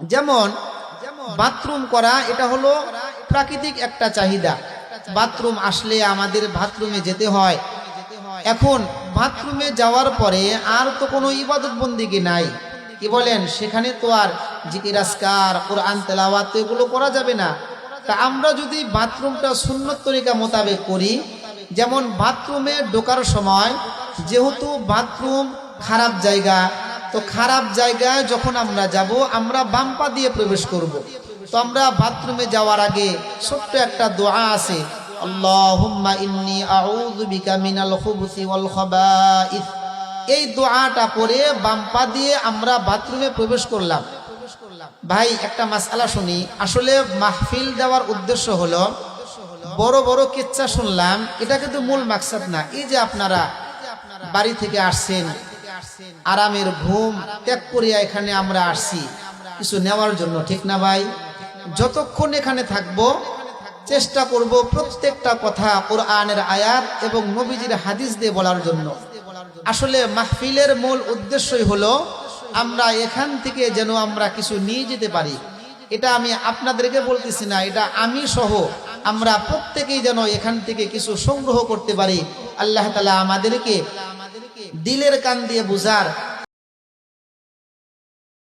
যেমন, বাথরুম করা, এটা হলো প্রাকৃতিক একটা চাহিদা। বাথরুম আসলে আমাদের বাথরুমে যেতে হয়। এখন বাথরুমে যাওয়ার পরে আর তো কোনো ইবাদত বন্দিগি নাই। কি বলেন? সেখানে তো আর জিকির আসকার কোরআন, তেলাওয়াত তো এগুলো করা যাবে না। তা আমরা যদি বাথরুমটা সুন্নত তরিকা মোতাবেক করি, যেমন বাথরুমে ঢোকার সময় যেহেতু বাথরুম খারাপ জায়গা তো খারাপ জায়গায় যখন আমরা যাব, আমরা বাম্পা দিয়ে প্রবেশ করব। তো আমরা বাথরুমে যাওয়ার আগে ছোট্ট একটা দোয়া আছে। আল্লাহুম্মা ইন্নি আউযু বিকা মিনাল এই দোয়াটা পরে বাম্পা দিয়ে আমরা বাথরুমে প্রবেশ করলাম। ভাই, একটা মাসআলা শুনি। আসলে মাহফিল দেওয়ার উদ্দেশ্য হলো, বড় বড় কিচ্ছা শুনলাম। এটা কিন্তু মূল মাকসাদ না। এই যে আপনারা বাড়ি থেকে আসছেন আরামের ঘুম ত্যাগ করিয়া এখানে আমরা আসছি। কিছু নেওয়ার জন্য, ঠিক না ভাই? যতক্ষণ এখানে থাকব, চেষ্টা করব প্রত্যেকটা কথা কোরআনের আয়াত এবং নবীজির হাদিস দিয়ে বলার জন্য। আসলে মাহফিলের মূল উদ্দেশ্যই হলো, আমরা এখান থেকে যেন আমরা কিছু নিয়ে যেতে পারি। এটা আমি আপনাদেরকে বলতেছি না, এটা আমি সহ আমরা প্রত্যেকেই যেন এখান থেকে কিছু সংগ্রহ করতে পারি। আল্লাহ তালা আমাদেরকে দিলের কান দিয়ে বুঝার